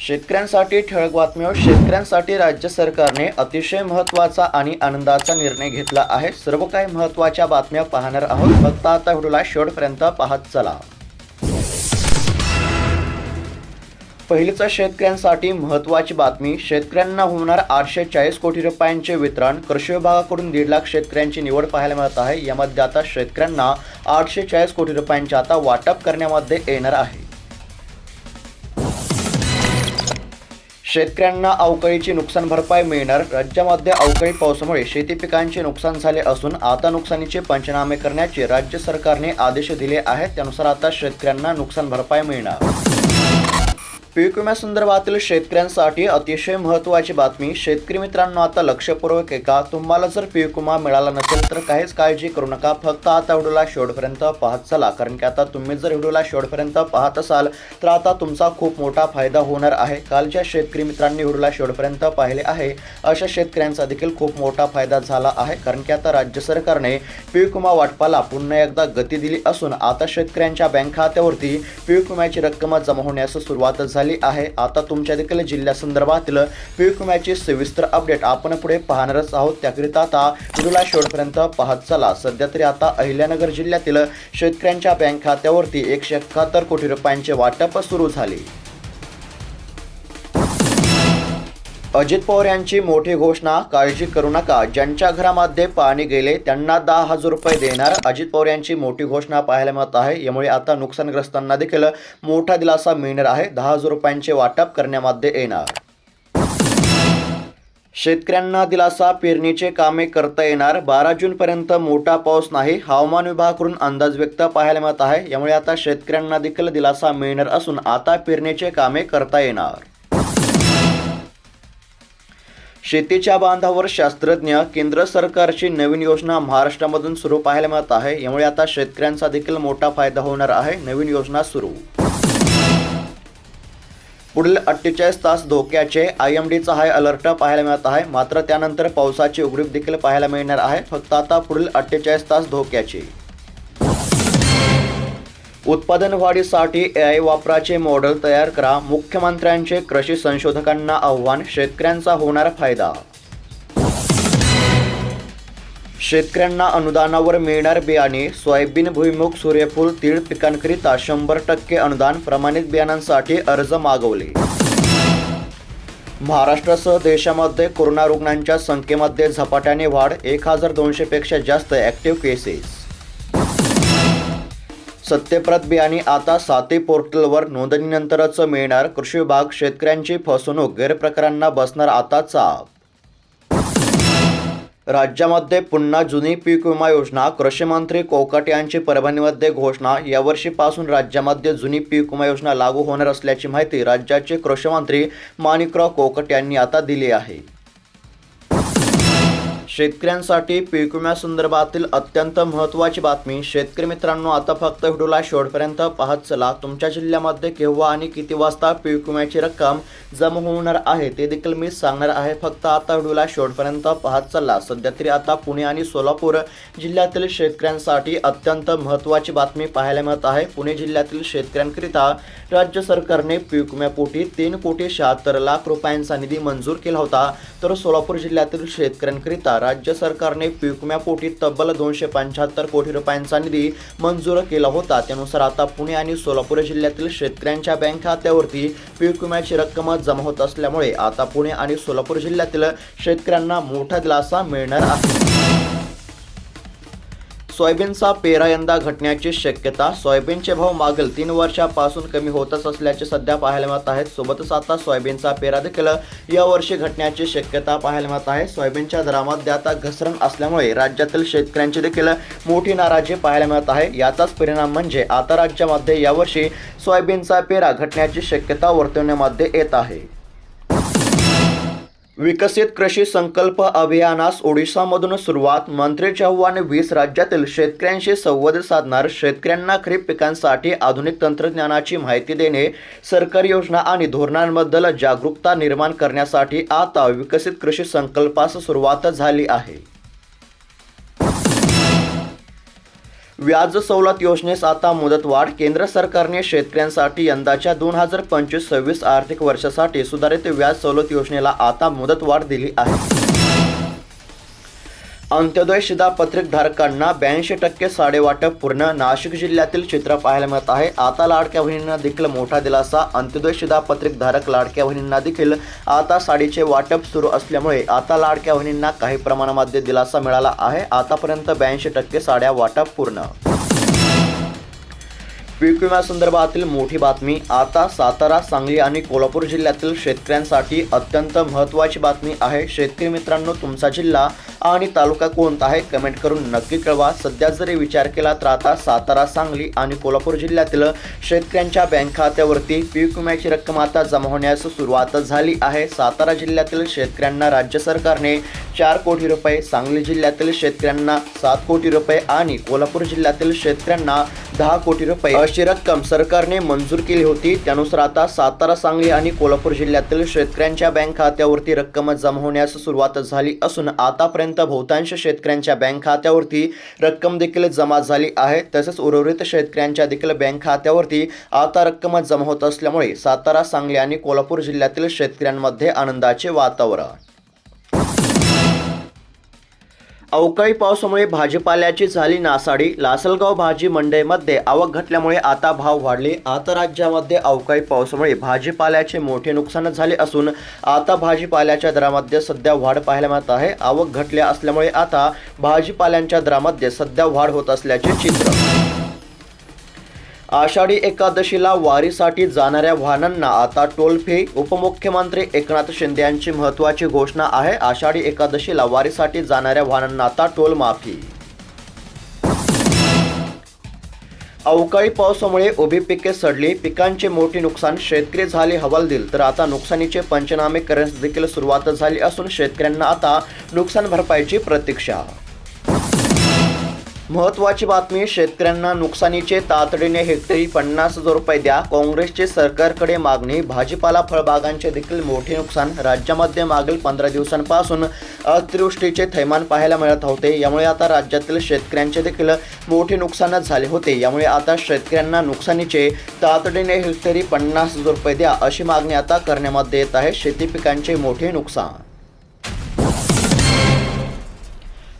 शेतकऱ्यांसाठी ठळक बातम्या शेतकऱ्यांसाठी राज्य सरकारने अतिशय महत्त्वाचा आणि आनंदाचा निर्णय घेतला आहे. सर्व काही महत्त्वाच्या बातम्या पाहणार आहोत. फक्त आता व्हिडिओला शेवटपर्यंत पाहत चला. पहिलीच शेतकऱ्यांसाठी महत्त्वाची बातमी शेतकऱ्यांना होणार आठशे चाळीस कोटी रुपयांचे वितरण. कृषी विभागाकडून दीड लाख शेतकऱ्यांची निवड पाहायला मिळत आहे. यामध्ये आता शेतकऱ्यांना आठशे चाळीस कोटी रुपयांचे आता वाटप करण्यामध्ये येणार आहे. शेतकऱ्यांना अवकाळीची नुकसान भरपाई मिळणार. राज्यामध्ये अवकाळी पावसामुळे शेती पिकांचे नुकसान झाले असून आता नुकसानीचे पंचनामे करण्याचे राज्य सरकारने आदेश दिले आहेत. त्यानुसार आता शेतकऱ्यांना नुकसान भरपाई मिळणार. पीक विम्यासंदर्भातील शेतकऱ्यांसाठी अतिशय महत्त्वाची बातमी. शेतकरी मित्रांनो आता लक्षपूर्वक ऐका. तुम्हाला जर पीक विमा मिळाला नसेल तर काहीच काळजी करू नका. फक्त आता व्हिडिओला शेवटपर्यंत पाहत चला. कारण की आता तुम्ही जर व्हिडिओला शेवटपर्यंत पाहत असाल तर आता तुमचा खूप मोठा फायदा होणार आहे. कालच्या शेतकरी मित्रांनी व्हिडिओला शेवटपर्यंत पाहिले आहे. अशा शेतकऱ्यांचा देखील खूप मोठा फायदा झाला आहे. कारण की आता राज्य सरकारने पीक विमा वाटपाला पुन्हा एकदा गती दिली असून आता शेतकऱ्यांच्या बँक खात्यावरती पीक विम्याची रक्कम जमा होण्यास सुरुवात झाली आहे. आता तुमच्या देखील जिल्ह्यासंदर्भातील पीक विम्याची सविस्तर अपडेट आपण पुढे पाहणारच आहोत. त्याकरिता आता व्हिडिओला शेवटपर्यंत पाहत चला. सध्या तरी आता अहिल्यानगर जिल्ह्यातील शेतकऱ्यांच्या बँक खात्यावरती एकशे एकाहत्तर कोटी रुपयांचे वाटप सुरू झाले. अजित पवार यांची मोठी घोषणा काळजी करू नका. ज्यांच्या घरामध्ये पाणी गेले त्यांना दहा हजार रुपये देणार. अजित पवार यांची मोठी घोषणा पाहायला मिळत आहे. यामुळे आता नुकसानग्रस्तांना देखील मोठा दिलासा मिळणार आहे. दहा हजार रुपयांचे वाटप करण्यामध्ये येणार. शेतकऱ्यांना दिलासा पेरणीचे कामे करता येणार. बारा जूनपर्यंत मोठा पाऊस नाही. हवामान विभागाकडून अंदाज व्यक्त पाहायला मिळत आहे. यामुळे आता शेतकऱ्यांना देखील दिलासा मिळणार असून आता पेरणीचे कामे करता येणार. शेतीच्या बांधावर शास्त्रज्ञ केंद्र सरकारची नवीन योजना महाराष्ट्रामधून सुरू पाहायला मिळत आहे. यामुळे आता शेतकऱ्यांचा देखील मोठा फायदा होणार आहे. नवीन योजना सुरू. पुढील अठ्ठेचाळीस तास धोक्याचे आय एम डीचा हाय अलर्ट पाहायला मिळत आहे. मात्र त्यानंतर पावसाची उघडीप देखील पाहायला मिळणार आहे. फक्त आता पुढील अठ्ठेचाळीस तास धोक्याची. उत्पादन वाढीसाठी ए आय वापराचे मॉडेल तयार करा. मुख्यमंत्र्यांचे कृषी संशोधकांना आव्हान शेतकऱ्यांचा होणार फायदा. शेतकऱ्यांना अनुदानावर मिळणार बियाणे सोयाबीन भुईमुग सूर्यफूल तीळ पिकांकरिता शंभर टक्के अनुदान प्रमाणित बियाणांसाठी अर्ज मागवले. महाराष्ट्रासह देशामध्ये कोरोना रुग्णांच्या संख्येमध्ये झपाट्याने वाढ एक हजार दोनशेपेक्षा जास्त ॲक्टिव्ह केसेस सत्यप्रत बियाणे आता साते पोर्टलवर नोंदणीनंतरच मिळणार कृषी विभाग शेतकऱ्यांची फसवणूक गैरप्रकारांना बसणार आता चाप. राज्यामध्ये पुन्हा जुनी पीक विमा योजना कृषी मंत्री कोकट यांची परभणीमध्ये घोषणा यावर्षीपासून राज्यामध्ये जुनी पीक विमा योजना लागू होणार असल्याची माहिती राज्याचे कृषी मंत्री माणिकराव कोकट यांनी आता दिली आहे. शेतकऱ्यांसाठी पीक विम्यासंदर्भातील अत्यंत महत्त्वाची बातमी. शेतकरी मित्रांनो आता फक्त व्हिडिओला शेवटपर्यंत पाहत चला. तुमच्या जिल्ह्यामध्ये केव्हा आणि किती वाजता पीक विम्याची रक्कम जमा होणार आहे ते देखील मी सांगणार आहे. फक्त आता व्हिडिओला शेवटपर्यंत पाहत चला. सध्या तरी आता पुणे आणि सोलापूर जिल्ह्यातील शेतकऱ्यांसाठी अत्यंत महत्त्वाची बातमी पाहायला मिळत आहे. पुणे जिल्ह्यातील शेतकऱ्यांकरिता राज्य सरकारने पीक विम्यापोटी तीन कोटी शहात्तर लाख रुपयांचा निधी मंजूर केला होता. तर सोलापूर जिल्ह्यातील शेतकऱ्यांकरिता राज्य सरकारने पीक तब्बल दोनशे पंच्याहत्तर कोटी रुपयांचा निधी मंजूर केला होता. त्यानुसार आता पुणे आणि सोलापूर जिल्ह्यातील शेतकऱ्यांच्या बँक खात्यावरती पीक विम्याची रक्कम जमा होत असल्यामुळे आता पुणे आणि सोलापूर जिल्ह्यातील शेतकऱ्यांना मोठा दिलासा मिळणार आहे. सोयाबीनचा पेरा यंदा घटण्याची शक्यता. सोयाबीनचे भाव मागील तीन वर्षापासून कमी होतच असल्याचे सध्या पाहायला मिळत आहेत सोबतच आता सोयाबीनचा पेरा देखील यावर्षी घटण्याची शक्यता पाहायला मिळत आहे. सोयाबीनच्या दरामध्ये आता घसरण असल्यामुळे राज्यातील शेतकऱ्यांची देखील मोठी नाराजी पाहायला मिळत आहे. याचाच परिणाम म्हणजे आता राज्यामध्ये यावर्षी सोयाबीनचा पेरा घटण्याची शक्यता वर्तवण्यामध्ये येत आहे. विकसित कृषी संकल्प अभियानास ओडिशामधून सुरुवात. मंत्री चव्हाण वीस राज्यातील शेतकऱ्यांशी संवाद साधणार. शेतकऱ्यांना खरीप पिकांसाठी आधुनिक तंत्रज्ञानाची माहिती देणे सरकारी योजना आणि धोरणांबद्दल जागरूकता निर्माण करण्यासाठी आता विकसित कृषी संकल्पास सुरुवात झाली आहे. व्याज सवलत योजनेस आता मुदतवाढ केंद्र सरकारने शेतकऱ्यांसाठी यंदाच्या दोन हजार पंचवीस सव्वीस आर्थिक वर्षासाठी सुधारित व्याज सवलत योजनेला आता मुदतवाढ दिली आहे. अंत्योदय शिधापत्रिक धारकांना ब्याऐंशी टक्के साडेवाटप पूर्ण. नाशिक जिल्ह्यातील चित्र पाहायला मिळत आहे. आता लाडक्या बहिणींना देखील मोठा दिलासा. अंत्योदय शिधापत्रिक धारक लाडक्या बहिणींना देखील आता साडीचे वाटप सुरू असल्यामुळे आता लाडक्या बहिणींना काही प्रमाणामध्ये दिलासा मिळाला आहे. आतापर्यंत ब्याऐंशी टक्के साड्या वाटप पूर्ण. पीक विम्यासंदर्भातील मोठी बातमी. आता सातारा सांगली आणि कोल्हापूर जिल्ह्यातील शेतकऱ्यांसाठी अत्यंत महत्त्वाची बातमी आहे. शेतकरी मित्रांनो तुमचा जिल्हा आणि तालुका कोणता आहे? कमेंट करून नक्की कळवा. सध्या जरी विचार केला तर आता सातारा सांगली आणि कोल्हापूर जिल्ह्यातील शेतकऱ्यांच्या बँक खात्यावरती पीक विम्याची रक्कम आता जमा होण्यास सुरुवात झाली आहे. सातारा जिल्ह्यातील शेतकऱ्यांना राज्य सरकारने चार कोटी रुपये सांगली जिल्ह्यातील शेतकऱ्यांना सात कोटी रुपये आणि कोल्हापूर जिल्ह्यातील शेतकऱ्यांना दहा कोटी रुपये अशी रक्कम सरकारने मंजूर केली होती. त्यानुसार आता सातारा सांगली आणि कोल्हापूर जिल्ह्यातील शेतकऱ्यांच्या बँक खात्यावरती रक्कम जमा होण्यास सुरुवात झाली असून आतापर्यंत बहुतांश शेतकऱ्यांच्या बँक खात्यावरती रक्कम देखील जमा झाली आहे. तसेच उर्वरित शेतकऱ्यांच्या देखील बँक खात्यावरती आता रक्कम जमा होत असल्यामुळे सातारा सांगली आणि कोल्हापूर जिल्ह्यातील शेतकऱ्यांमध्ये आनंदाचे वातावरण. अवकाळी पावसामुळे भाजीपाल्याची झाली नासाडी. लासलगाव भाजी मंडईमध्ये आवक घटल्यामुळे आता भाव वाढले. आता राज्यामध्ये अवकाळी पावसामुळे भाजीपाल्याचे मोठे नुकसान झाले असून आता भाजीपाल्याच्या दरामध्ये सध्या वाढ पाहायला मिळत आहे. आवक घटल्या असल्यामुळे आता भाजीपाल्यांच्या दरामध्ये सध्या वाढ होत असल्याचे चित्र. आषाढी एकादशीला वारीसाठी जाणाऱ्या वाहनांना आता टोल फी उपमुख्यमंत्री एकनाथ शिंदे यांची महत्त्वाची घोषणा आहे. आषाढी एकादशीला वारीसाठी जाणाऱ्या वाहनांना आता टोल माफी. अवकाळी पावसामुळे उभी पिके सडली. पिकांचे मोठे नुकसान. शेतकरी झाले हवालदिल. तर आता नुकसानीचे पंचनामे करण्यास देखील सुरुवात झाली असून शेतकऱ्यांना आता नुकसान भरपाईची प्रतीक्षा. महत्वाची बातमी शेतकऱ्यांना नुकसानीचे तातडीने हेक्टरी पन्नास हजार रुपये द्या. काँग्रेसचे सरकारकडे मागणी भाजीपाला फळबागांचे देखील मोठे नुकसान. राज्यामध्ये मागील पंधरा दिवसांपासून अतिवृष्टीचे थैमान पाहायला मिळत होते. यामुळे आता राज्यातील शेतकऱ्यांचे देखील मोठे नुकसान झाले होते. यामुळे आता शेतकऱ्यांना नुकसानीचे तातडीने हेक्टरी पन्नास हजार रुपये द्या अशी मागणी आता करण्यामध्ये येत आहे. शेती पिकांचे मोठे नुकसान.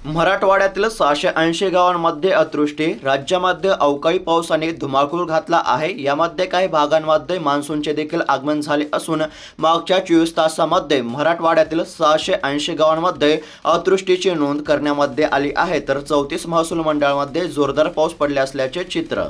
मराठवाड्यातील सहाशे ऐंशी गावांमध्ये अतिवृष्टी राज्यामध्ये अवकाळी पावसाने धुमाकूळ घातला आहे. यामध्ये काही भागांमध्ये मान्सूनचे देखील आगमन झाले असून मागच्या चोवीस तासामध्ये मराठवाड्यातील सहाशे ऐंशी गावांमध्ये अतिवृष्टीची नोंद करण्यामध्ये आली आहे. तर चौतीस महसूल मंडळामध्ये जोरदार पाऊस पडले असल्याचे चित्र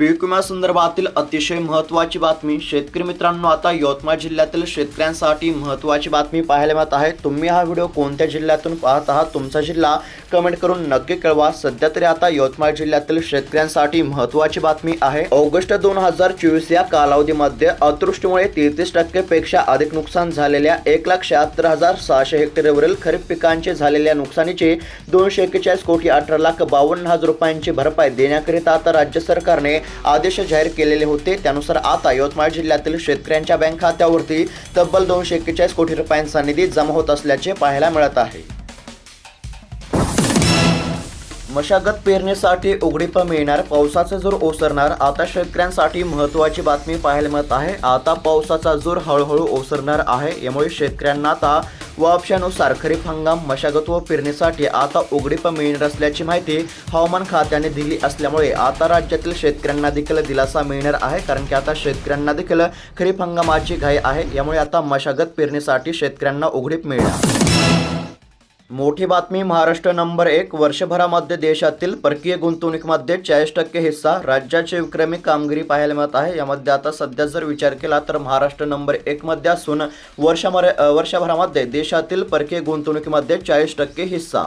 पीक विम्यासंदर्भातील अतिशय महत्त्वाची बातमी. शेतकरी मित्रांनो आता यवतमाळ जिल्ह्यातील शेतकऱ्यांसाठी महत्त्वाची बातमी पाहायला मिळत आहे. तुम्ही हा व्हिडिओ कोणत्या जिल्ह्यातून पाहत आहात? तुमचा जिल्हा कमेंट करून नक्की कळवा. सध्या तरी आता यवतमाळ जिल्ह्यातील शेतकऱ्यांसाठी महत्त्वाची बातमी आहे. ऑगस्ट दोन हजार चोवीस या कालावधीमध्ये अतृष्टीमुळे तेहतीस टक्केपेक्षा अधिक नुकसान झालेल्या एक लाख शहात्तर हजार सहाशे हेक्टरवरील खरीप पिकांचे झालेल्या नुकसानीचे दोनशे एक्केचाळीस कोटी अठरा लाख बावन्न हजार रुपयांची भरपाई देण्याकरिता आता राज्य सरकारने आदेश जाहीर केलेले होते. त्यानुसार आता यवतमाळ जिल्ह्यातील शेतकऱ्यांच्या बँक खात्यावरती तब्बल दोनशे एक्केचाळीस कोटी रुपयांचा निधी जमा होत असल्याचे पाहायला मिळत आहे. मशागत पेरणीसाठी उघडीप मिळणार पावसाचा जोर ओसरणार. आता शेतकऱ्यांसाठी महत्त्वाची बातमी पाहायला मिळत आहे. आता पावसाचा जोर हळूहळू ओसरणार आहे. यामुळे शेतकऱ्यांना आता वापशानुसार खरीप हंगाम मशागत व पेरणीसाठी आता उघडीप मिळणार असल्याची माहिती हवामान खात्याने दिली असल्यामुळे आता राज्यातील शेतकऱ्यांना देखील दिलासा मिळणार आहे. कारण की आता शेतकऱ्यांना देखील खरीप हंगामाची घाई आहे. यामुळे आता मशागत पेरणीसाठी शेतकऱ्यांना उघडीप मिळणार. मोठी बातमी महाराष्ट्र नंबर एक वर्षभरामध्ये देशातील परकीय गुंतवणुकीमध्ये चाळीस टक्के हिस्सा राज्याचे विक्रमी कामगिरी पाहायला मिळत आहे. यामध्ये आता सध्या जर विचार केला तर महाराष्ट्र नंबर एकमध्ये असून वर्षभर वर्षभरामध्ये देशातील परकीय गुंतवणुकीमध्ये चाळीस टक्के हिस्सा.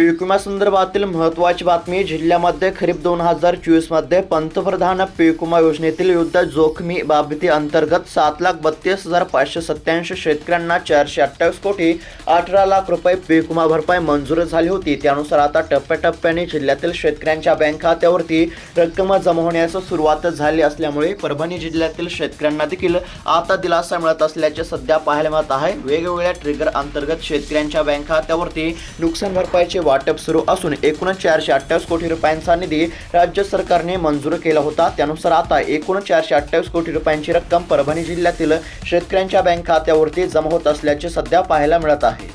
पीक विमा संदर्भातील महत्त्वाची बातमी जिल्ह्यामध्ये खरीप दोन हजार चोवीसमध्ये पंतप्रधान पीक विमा योजनेतील युद्ध जोखमी बाबती अंतर्गत सात लाख बत्तीस हजार पाचशे सत्त्याऐंशी शेतकऱ्यांना चारशे अठ्ठावीस कोटी अठरा लाख रुपये पीक विमा भरपाई मंजूर झाली होती. त्यानुसार आता टप्प्याटप्प्याने जिल्ह्यातील शेतकऱ्यांच्या बँक खात्यावरती रक्कम जमा होण्यास सुरुवात झाली असल्यामुळे परभणी जिल्ह्यातील शेतकऱ्यांना देखील आता दिलासा मिळत असल्याचे सध्या पाहायला मिळत आहे. वेगवेगळ्या ट्रिगर अंतर्गत शेतकऱ्यांच्या बँक खात्यावरती नुकसान भरपाईचे वाटप सुरू असून एकूण चारशे अठ्ठावीस कोटी रुपयांचा निधी राज्य सरकारने मंजूर केला होता. त्यानुसार आता एकूण चारशे अठ्ठावीस कोटी रुपयांची रक्कम परभणी जिल्ह्यातील शेतकऱ्यांच्या बँक खात्यावरती जमा होत असल्याचे सध्या पाहायला मिळत आहे.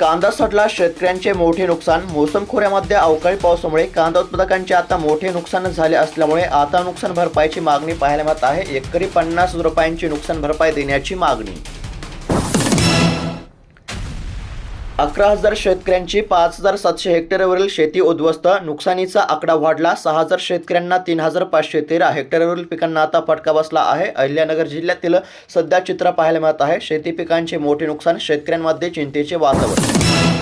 कांदा सडला शेतकऱ्यांचे मोठे नुकसान. मोसम खोऱ्यामध्ये अवकाळी पावसामुळे कांदा उत्पादकांचे आता मोठे नुकसान झाले असल्यामुळे आता नुकसान भरपाईची मागणी पाहायला मिळत आहे. एकरी पन्नास रुपयांची नुकसान भरपाई देण्याची मागणी अकरा हजार शेतकऱ्यांची पाच हजार सातशे हेक्टरवरील शेती उद्ध्वस्त. नुकसानीचा आकडा वाढला. सहा हजार शेतकऱ्यांना तीन हजार पाचशे तेरा हेक्टरवरील पिकांना आता फटका बसला आहे. अहिल्यानगर जिल्ह्यातील सध्या चित्र पाहायला मिळत आहे. शेती पिकांचे मोठे नुकसान शेतकऱ्यांमध्ये चिंतेचे वातावरण.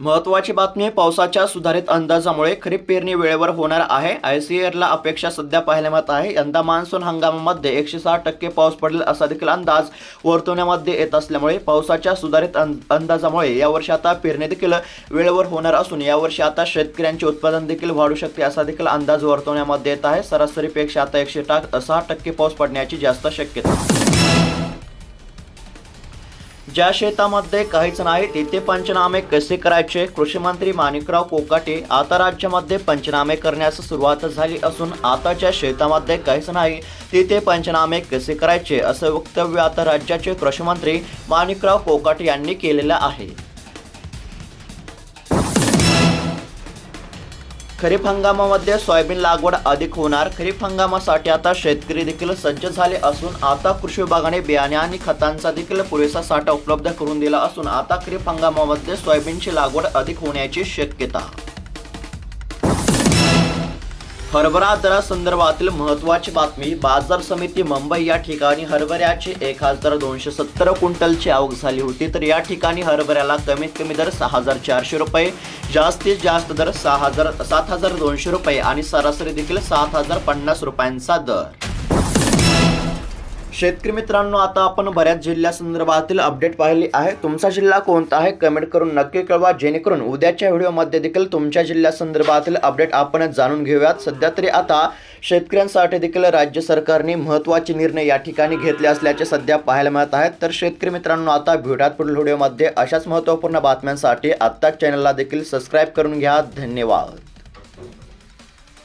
महत्वाची बातमी पावसाच्या सुधारित अंदाजामुळे खरीप पेरणी वेळेवर होणार आहे. आयसीएरला अपेक्षा सध्या पाहायला मिळत आहे. यंदा मान्सून हंगामामध्ये एकशे सहा टक्के पाऊस पडेल असा देखील अंदाज वर्तवण्यामध्ये येत असल्यामुळे पावसाच्या सुधारित अंदाजामुळे यावर्षी आता पेरणी देखील वेळेवर होणार असून यावर्षी आता शेतकऱ्यांचे उत्पादन देखील वाढू शकते असा देखील अंदाज वर्तवण्यामध्ये येत आहे. सरासरीपेक्षा आता एकशे टाक सहा टक्के पाऊस पडण्याची जास्त शक्यता. ज्या शेतामध्ये काहीच नाही तिथे पंचनामे कसे करायचे? कृषी मंत्री माणिकराव कोकाटे आता राज्यामध्ये पंचनामे करण्यास सुरुवात झाली असून आता ज्या शेतामध्ये काहीच नाही तिथे पंचनामे कसे करायचे? असं वक्तव्य आता राज्याचे कृषी मंत्री माणिकराव कोकाटे यांनी केलेलं आहे. खरीप हंगामामध्ये सोयाबीन लागवड अधिक होणार. खरीप हंगामासाठी आता शेतकरी देखील सज्ज झाले असून आता कृषी विभागाने बियाणे आणि खतांचा देखील पुरेसा साठा उपलब्ध करून दिला असून आता खरीप हंगामामध्ये सोयाबीनची लागवड अधिक होण्याची शक्यता हरभरा दरासंदर्भातील महत्त्वाची बातमी बाजार समिती मुंबई या ठिकाणी हरभऱ्याची एक हजार दोनशे सत्तर क्विंटलची आवक झाली होती. तर या ठिकाणी हरभऱ्याला कमीत कमी दर सहा हजार चारशे रुपये जास्तीत जास्त दर सहा हजार सात हजार दोनशे रुपये आणि सरासरी देखील सात हजार पन्नास रुपयांचा दर. शेतकरी मित्रांनो आता आपण बऱ्याच जिल्ह्यासंदर्भातील अपडेट पाहिली आहे. तुमचा जिल्हा कोणता आहे? कमेंट करून नक्की कळवा. जेणेकरून उद्याच्या व्हिडिओमध्ये देखील तुमच्या जिल्ह्यासंदर्भातील अपडेट आपण जाणून घेऊयात. सध्या तरी आता शेतकऱ्यांसाठी देखील राज्य सरकारने महत्त्वाचे निर्णय या ठिकाणी घेतले असल्याचे सध्या पाहायला मिळत आहेत. तर शेतकरी मित्रांनो आता भेटात पुढील व्हिडिओमध्ये अशाच महत्त्वपूर्ण बातम्यांसाठी आत्ताच चॅनलला देखील सबस्क्राईब करून घ्या. धन्यवाद.